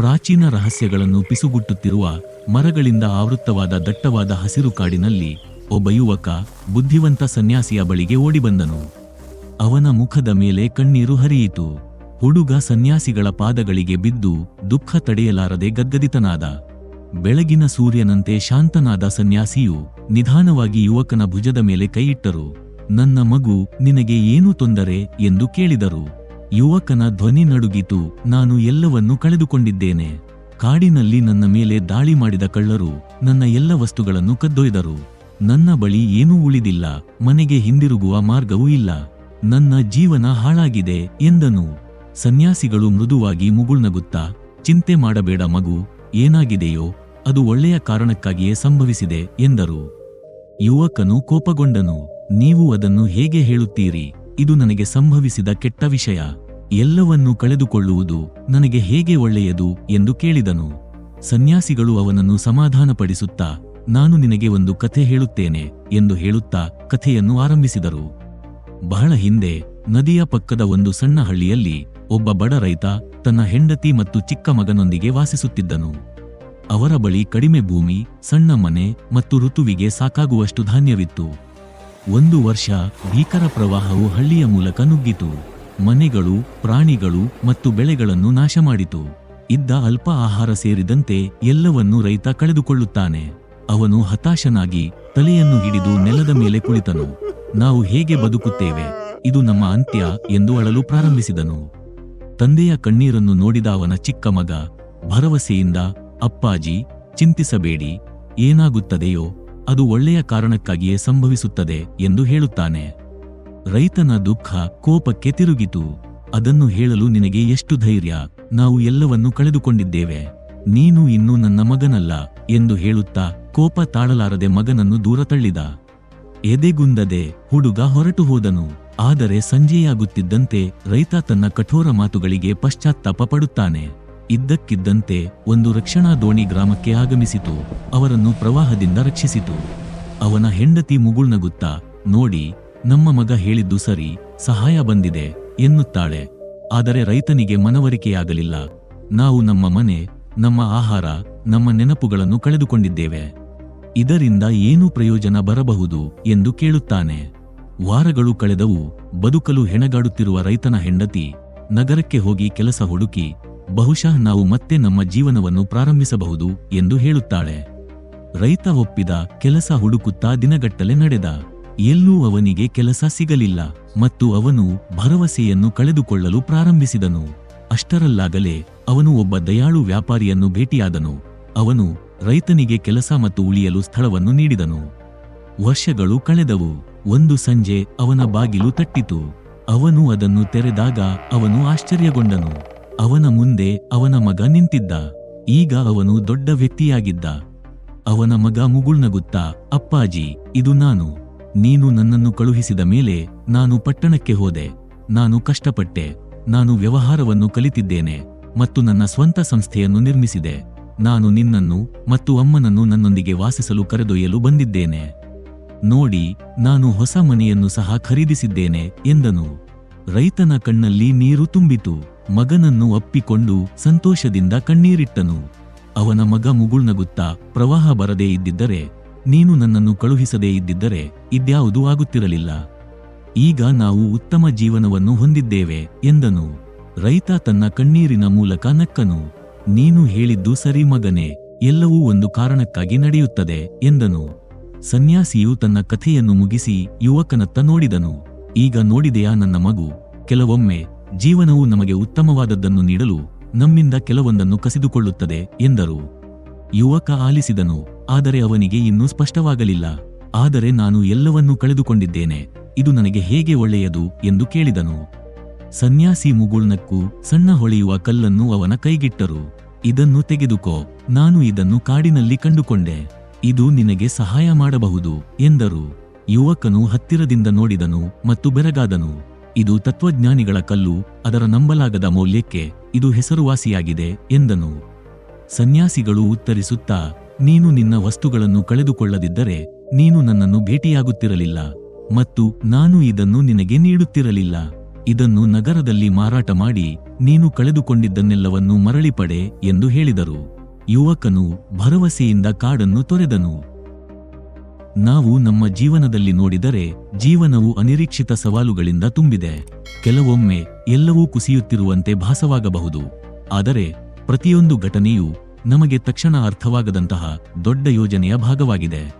ಪ್ರಾಚೀನ ರಹಸ್ಯಗಳನ್ನು ಪಿಸುಗುಟ್ಟುತ್ತಿರುವ ಮರಗಳಿಂದ ಆವೃತ್ತವಾದ ದಟ್ಟವಾದ ಹಸಿರು ಕಾಡಿನಲ್ಲಿ ಒಬ್ಬ ಯುವಕ ಬುದ್ಧಿವಂತ ಸನ್ಯಾಸಿಯ ಬಳಿಗೆ ಓಡಿಬಂದನು. ಅವನ ಮುಖದ ಮೇಲೆ ಕಣ್ಣೀರು ಹರಿಯಿತು. ಹುಡುಗ ಸನ್ಯಾಸಿಗಳ ಪಾದಗಳಿಗೆ ಬಿದ್ದು ದುಃಖ ತಡೆಯಲಾರದೆ ಗದ್ಗದಿತನಾದ. ಬೆಳಗಿನ ಸೂರ್ಯನಂತೆ ಶಾಂತನಾದ ಸನ್ಯಾಸಿಯು ನಿಧಾನವಾಗಿ ಯುವಕನ ಭುಜದ ಮೇಲೆ ಕೈಯಿಟ್ಟರು. ನನ್ನ ಮಗು, ನಿನಗೆ ಏನು ತೊಂದರೆ? ಎಂದು ಕೇಳಿದರು. ಯುವಕನ ಧ್ವನಿ ನಡುಗಿತು. ನಾನು ಎಲ್ಲವನ್ನೂ ಕಳೆದುಕೊಂಡಿದ್ದೇನೆ. ಕಾಡಿನಲ್ಲಿ ನನ್ನ ಮೇಲೆ ದಾಳಿ ಮಾಡಿದ ಕಳ್ಳರು ನನ್ನ ಎಲ್ಲ ವಸ್ತುಗಳನ್ನು ಕದ್ದೊಯ್ದರು. ನನ್ನ ಬಳಿ ಏನೂ ಉಳಿದಿಲ್ಲ. ಮನೆಗೆ ಹಿಂದಿರುಗುವ ಮಾರ್ಗವೂ ಇಲ್ಲ. ನನ್ನ ಜೀವನ ಹಾಳಾಗಿದೆ ಎಂದನು. ಸನ್ಯಾಸಿಗಳು ಮೃದುವಾಗಿ ಮುಗುಳ್ನಗುತ್ತಾ, ಚಿಂತೆ ಮಾಡಬೇಡ ಮಗು, ಏನಾಗಿದೆಯೋ ಅದು ಒಳ್ಳೆಯ ಕಾರಣಕ್ಕಾಗಿಯೇ ಸಂಭವಿಸಿದೆ ಎಂದರು. ಯುವಕನು ಕೋಪಗೊಂಡನು. ನೀವು ಅದನ್ನು ಹೇಗೆ ಹೇಳುತ್ತೀರಿ? ಇದು ನನಗೆ ಸಂಭವಿಸಿದ ಕೆಟ್ಟ ವಿಷಯ. ಎಲ್ಲವನ್ನೂ ಕಳೆದುಕೊಳ್ಳುವುದು ನನಗೆ ಹೇಗೆ ಒಳ್ಳೆಯದು ಎಂದು ಕೇಳಿದನು. ಸನ್ಯಾಸಿಗಳು ಅವನನ್ನು ಸಮಾಧಾನಪಡಿಸುತ್ತಾ, ನಾನು ನಿನಗೆ ಒಂದು ಕಥೆ ಹೇಳುತ್ತೇನೆ ಎಂದು ಹೇಳುತ್ತಾ ಕಥೆಯನ್ನು ಆರಂಭಿಸಿದರು. ಬಹಳ ಹಿಂದೆ ನದಿಯ ಪಕ್ಕದ ಒಂದು ಸಣ್ಣ ಹಳ್ಳಿಯಲ್ಲಿ ಒಬ್ಬ ಬಡ ರೈತ ತನ್ನ ಹೆಂಡತಿ ಮತ್ತು ಚಿಕ್ಕ ಮಗನೊಂದಿಗೆ ವಾಸಿಸುತ್ತಿದ್ದನು. ಅವರ ಬಳಿ ಕಡಿಮೆ ಭೂಮಿ, ಸಣ್ಣ ಮನೆ ಮತ್ತು ಋತುವಿಗೆ ಸಾಕಾಗುವಷ್ಟು ಧಾನ್ಯವಿತ್ತು. ಒಂದು ವರ್ಷ ಭೀಕರ ಪ್ರವಾಹವು ಹಳ್ಳಿಯ ಮೂಲಕ ನುಗ್ಗಿತು. ಮನೆಗಳು, ಪ್ರಾಣಿಗಳು ಮತ್ತು ಬೆಳೆಗಳನ್ನು ನಾಶ ಮಾಡಿತು ಇದ್ದ ಅಲ್ಪ ಆಹಾರ ಸೇರಿದಂತೆ ಎಲ್ಲವನ್ನೂ ರೈತ ಕಳೆದುಕೊಳ್ಳುತ್ತಾನೆ. ಅವನು ಹತಾಶನಾಗಿ ತಲೆಯನ್ನು ಹಿಡಿದು ನೆಲದ ಮೇಲೆ ಕುಳಿತನು. ನಾವು ಹೇಗೆ ಬದುಕುತ್ತೇವೆ? ಇದು ನಮ್ಮ ಅಂತ್ಯ ಎಂದು ಅಳಲು ಪ್ರಾರಂಭಿಸಿದನು. ತಂದೆಯ ಕಣ್ಣೀರನ್ನು ನೋಡಿದ ಅವನ ಚಿಕ್ಕ ಮಗ, ಭರವಸೆಯಿಂದ, ಅಪ್ಪಾಜಿ, ಚಿಂತಿಸಬೇಡಿ, ಏನಾಗುತ್ತದೆಯೋ ಅದು ಒಳ್ಳೆಯ ಕಾರಣಕ್ಕಾಗಿಯೇ ಸಂಭವಿಸುತ್ತದೆ ಎಂದು ಹೇಳುತ್ತಾನೆ. ರೈತನ ದುಃಖ ಕೋಪಕ್ಕೆ ತಿರುಗಿತು. ಅದನ್ನು ಹೇಳಲು ನಿನಗೆ ಎಷ್ಟು ಧೈರ್ಯ? ನಾವು ಎಲ್ಲವನ್ನೂ ಕಳೆದುಕೊಂಡಿದ್ದೇವೆ. ನೀನು ಇನ್ನೂ ನನ್ನ ಮಗನಲ್ಲ ಎಂದು ಹೇಳುತ್ತಾ ಕೋಪ ತಾಳಲಾರದೆ ಮಗನನ್ನು ದೂರ ತಳ್ಳಿದ. ಎದೆಗುಂದದೆ ಹುಡುಗ ಹೊರಟು ಹೋದನು. ಆದರೆ ಸಂಜೆಯಾಗುತ್ತಿದ್ದಂತೆ ರೈತ ತನ್ನ ಕಠೋರ ಮಾತುಗಳಿಗೆ ಪಶ್ಚಾತ್ತಾಪ ಪಡುತ್ತಾನೆ. ಇದ್ದಕ್ಕಿದ್ದಂತೆ ಒಂದು ರಕ್ಷಣಾ ದೋಣಿ ಗ್ರಾಮಕ್ಕೆ ಆಗಮಿಸಿತು. ಅವರನ್ನು ಪ್ರವಾಹದಿಂದ ರಕ್ಷಿಸಿತು. ಅವನ ಹೆಂಡತಿ ಮುಗುಳ್ನಗುತ್ತಾ ನೋಡಿ, ನಮ್ಮ ಮಗ ಹೇಳಿದ್ದು ಸರಿ, ಸಹಾಯ ಬಂದಿದೆ, ಎನ್ನುತ್ತಾಳೆ. ಆದರೆ ರೈತನಿಗೆ ಮನವರಿಕೆಯಾಗಲಿಲ್ಲ. ನಾವು ನಮ್ಮ ಮನೆ, ನಮ್ಮ ಆಹಾರ, ನಮ್ಮ ನೆನಪುಗಳನ್ನು ಕಳೆದುಕೊಂಡಿದ್ದೇವೆ. ಇದರಿಂದ ಏನು ಪ್ರಯೋಜನ ಬರಬಹುದು, ಎಂದು ಕೇಳುತ್ತಾನೆ. ವಾರಗಳು ಕಳೆದವು. ಬದುಕಲು ಹೆಣಗಾಡುತ್ತಿರುವ ರೈತನ ಹೆಂಡತಿ ನಗರಕ್ಕೆ ಹೋಗಿ ಕೆಲಸ ಹುಡುಕಿ ಬಹುಶಃ ನಾವು ಮತ್ತೆ ನಮ್ಮ ಜೀವನವನ್ನು ಪ್ರಾರಂಭಿಸಬಹುದು ಎಂದು ಹೇಳುತ್ತಾಳೆ. ರೈತ ಒಪ್ಪಿದ ಕೆಲಸ ಹುಡುಕುತ್ತಾ ದಿನಗಟ್ಟಲೆ ನಡೆದ. ಎಲ್ಲೂ ಅವನಿಗೆ ಕೆಲಸ ಸಿಗಲಿಲ್ಲ ಮತ್ತು ಅವನು ಭರವಸೆಯನ್ನು ಕಳೆದುಕೊಳ್ಳಲು ಪ್ರಾರಂಭಿಸಿದನು. ಅಷ್ಟರಲ್ಲಾಗಲೇ ಅವನು ಒಬ್ಬ ದಯಾಳು ವ್ಯಾಪಾರಿಯನ್ನು ಭೇಟಿಯಾದನು. ಅವನು ರೈತನಿಗೆ ಕೆಲಸ ಮತ್ತು ಉಳಿಯಲು ಸ್ಥಳವನ್ನು ನೀಡಿದನು. ವರ್ಷಗಳು ಕಳೆದವು. ಒಂದು ಸಂಜೆ ಅವನ ಬಾಗಿಲು ತಟ್ಟಿತು. ಅವನು ಅದನ್ನು ತೆರೆದಾಗ ಅವನು ಆಶ್ಚರ್ಯಗೊಂಡನು. ಅವನ ಮುಂದೆ ಅವನ ಮಗ ನಿಂತಿದ್ದ. ಈಗ ಅವನು ದೊಡ್ಡ ವ್ಯಕ್ತಿಯಾಗಿದ್ದ. ಅವನ ಮಗ ಮುಗುಳ್ನಗುತ್ತಾ, ಅಪ್ಪಾಜಿ, ಇದು ನಾನು. ನೀನು ನನ್ನನ್ನು ಕಳುಹಿಸಿದ ಮೇಲೆ ನಾನು ಪಟ್ಟಣಕ್ಕೆ ಹೋದೆ. ನಾನು ಕಷ್ಟಪಟ್ಟೆ. ನಾನು ವ್ಯವಹಾರವನ್ನು ಕಲಿತಿದ್ದೇನೆ ಮತ್ತು ನನ್ನ ಸ್ವಂತ ಸಂಸ್ಥೆಯನ್ನು ನಿರ್ಮಿಸಿದೆ. ನಾನು ನಿನ್ನನ್ನು ಮತ್ತು ಅಮ್ಮನನ್ನು ನನ್ನೊಂದಿಗೆ ವಾಸಿಸಲು ಕರೆದೊಯ್ಯಲು ಬಂದಿದ್ದೇನೆ. ನೋಡಿ, ನಾನು ಹೊಸ ಮನೆಯನ್ನು ಸಹ ಖರೀದಿಸಿದ್ದೇನೆ, ಎಂದನು. ರೈತನ ಕಣ್ಣಲ್ಲಿ ನೀರು ತುಂಬಿತು. ಮಗನನ್ನು ಅಪ್ಪಿಕೊಂಡು ಸಂತೋಷದಿಂದ ಕಣ್ಣೀರಿಟ್ಟನು. ಅವನ ಮಗ ಮುಗುಳ್ನಗುತ್ತಾ ಪ್ರವಾಹ ಬರದೇ ಇದ್ದಿದ್ದರೆ, ನೀನು ನನ್ನನ್ನು ಕಳುಹಿಸದೇ ಇದ್ದಿದ್ದರೆ ಇದ್ಯಾವುದೂ ಆಗುತ್ತಿರಲಿಲ್ಲ. ಈಗ ನಾವು ಉತ್ತಮ ಜೀವನವನ್ನು ಹೊಂದಿದ್ದೇವೆ ಎಂದನು. ರೈತ ತನ್ನ ಕಣ್ಣೀರಿನ ಮೂಲಕ ನಕ್ಕನು. ನೀನು ಹೇಳಿದ್ದು ಸರಿ ಮಗನೇ, ಎಲ್ಲವೂ ಒಂದು ಕಾರಣಕ್ಕಾಗಿ ನಡೆಯುತ್ತದೆ ಎಂದನು. ಸನ್ಯಾಸಿಯು ತನ್ನ ಕಥೆಯನ್ನು ಮುಗಿಸಿ ಯುವಕನತ್ತ ನೋಡಿದನು. ಈಗ ನೋಡಿದೆಯಾ ನನ್ನ ಮಗು? ಕೆಲವೊಮ್ಮೆ ಜೀವನವು ನಮಗೆ ಉತ್ತಮವಾದದ್ದನ್ನು ನೀಡಲು ನಮ್ಮಿಂದ ಕೆಲವೊಂದನ್ನು ಕಸಿದುಕೊಳ್ಳುತ್ತದೆ, ಎಂದರು. ಯುವಕ ಆಲಿಸಿದನು, ಆದರೆ ಅವನಿಗೆ ಇನ್ನೂ ಸ್ಪಷ್ಟವಾಗಲಿಲ್ಲ. ಆದರೆ ನಾನು ಎಲ್ಲವನ್ನೂ ಕಳೆದುಕೊಂಡಿದ್ದೇನೆ, ಇದು ನನಗೆ ಹೇಗೆ ಒಳ್ಳೆಯದು ಎಂದು ಕೇಳಿದನು. ಸನ್ಯಾಸಿ ಮುಗುಳ್ನಕ್ಕೂ ಸಣ್ಣ ಹೊಳೆಯುವ ಕಲ್ಲನ್ನು ಅವನ ಕೈಗಿಟ್ಟರು. ಇದನ್ನು ತೆಗೆದುಕೋ, ನಾನು ಇದನ್ನು ಕಾಡಿನಲ್ಲಿ ಕಂಡುಕೊಂಡೆ. ಇದು ನಿನಗೆ ಸಹಾಯ ಮಾಡಬಹುದು, ಎಂದರು. ಯುವಕನು ಹತ್ತಿರದಿಂದ ನೋಡಿದನು ಮತ್ತು ಬೆರಗಾದನು. ಇದು ತತ್ವಜ್ಞಾನಿಗಳ ಕಲ್ಲು, ಅದರ ನಂಬಲಾಗದ ಮೌಲ್ಯಕ್ಕೆ ಇದು ಹೆಸರುವಾಸಿಯಾಗಿದೆ ಎಂದನು. ಸನ್ಯಾಸಿಗಳು ಉತ್ತರಿಸುತ್ತಾ, ನೀನು ನಿನ್ನ ವಸ್ತುಗಳನ್ನು ಕಳೆದುಕೊಳ್ಳದಿದ್ದರೆ ನೀನು ನನ್ನನ್ನು ಭೇಟಿಯಾಗುತ್ತಿರಲಿಲ್ಲ ಮತ್ತು ನಾನು ಇದನ್ನು ನಿನಗೆ ನೀಡುತ್ತಿರಲಿಲ್ಲ. ಇದನ್ನು ನಗರದಲ್ಲಿ ಮಾರಾಟ ಮಾಡಿ ನೀನು ಕಳೆದುಕೊಂಡಿದ್ದನ್ನೆಲ್ಲವನ್ನು ಮರಳಿ ಪಡೆ ಎಂದು ಹೇಳಿದರು. ಯುವಕನು ಭರವಸೆಯಿಂದ ಕಾಡನ್ನು ತೊರೆದನು. ನಾವು ನಮ್ಮ ಜೀವನದಲ್ಲಿ ನೋಡಿದರೆ ಜೀವನವು ಅನಿರೀಕ್ಷಿತ ಸವಾಲುಗಳಿಂದ ತುಂಬಿದೆ. ಕೆಲವೊಮ್ಮೆ ಎಲ್ಲವೂ ಕುಸಿಯುತ್ತಿರುವಂತೆ ಭಾಸವಾಗಬಹುದು. ಆದರೆ ಪ್ರತಿಯೊಂದು ಘಟನೆಯೂ ನಮಗೆ ತಕ್ಷಣ ಅರ್ಥವಾಗದಂತಹ ದೊಡ್ಡ ಯೋಜನೆಯ ಭಾಗವಾಗಿದೆ.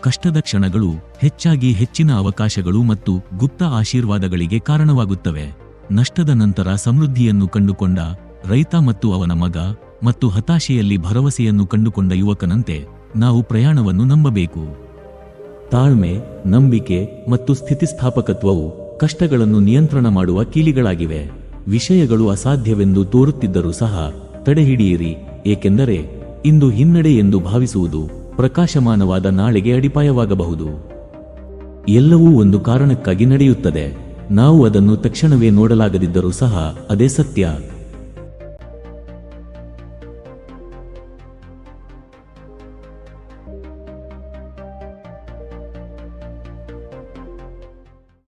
ಕಷ್ಟದ ಕ್ಷಣಗಳು ಹೆಚ್ಚಾಗಿ ಹೆಚ್ಚಿನ ಅವಕಾಶಗಳು ಮತ್ತು ಗುಪ್ತ ಆಶೀರ್ವಾದಗಳಿಗೆ ಕಾರಣವಾಗುತ್ತವೆ. ನಷ್ಟದ ನಂತರ ಸಮೃದ್ಧಿಯನ್ನು ಕಂಡುಕೊಂಡ ರೈತ ಮತ್ತು ಅವನ ಮಗ ಮತ್ತು ಹತಾಶೆಯಲ್ಲಿ ಭರವಸೆಯನ್ನು ಕಂಡುಕೊಂಡ ಯುವಕನಂತೆ ನಾವು ಪ್ರಯಾಣವನ್ನು ನಂಬಬೇಕು. ತಾಳ್ಮೆ, ನಂಬಿಕೆ ಮತ್ತು ಸ್ಥಿತಿಸ್ಥಾಪಕತ್ವವು ಕಷ್ಟಗಳನ್ನು ನಿಯಂತ್ರಣ ಮಾಡುವ ಕೀಲಿಗಳಾಗಿವೆ. ವಿಷಯಗಳು ಅಸಾಧ್ಯವೆಂದು ತೋರುತ್ತಿದ್ದರೂ ಸಹ ತಡೆಹಿಡಿಯಿರಿ ಏಕೆಂದರೆ ಇಂದು ಹಿನ್ನಡೆ ಎಂದು ಭಾವಿಸುವುದು ಪ್ರಕಾಶಮಾನವಾದ ನಾಳೆಗೆ ಅಡಿಪಾಯವಾಗಬಹುದು. ಎಲ್ಲವೂ ಒಂದು ಕಾರಣಕ್ಕಾಗಿ ನಡೆಯುತ್ತದೆ. ನಾವು ಅದನ್ನು ತಕ್ಷಣವೇ ನೋಡಲಾಗದಿದ್ದರೂ ಸಹ ಅದೇ ಸತ್ಯ.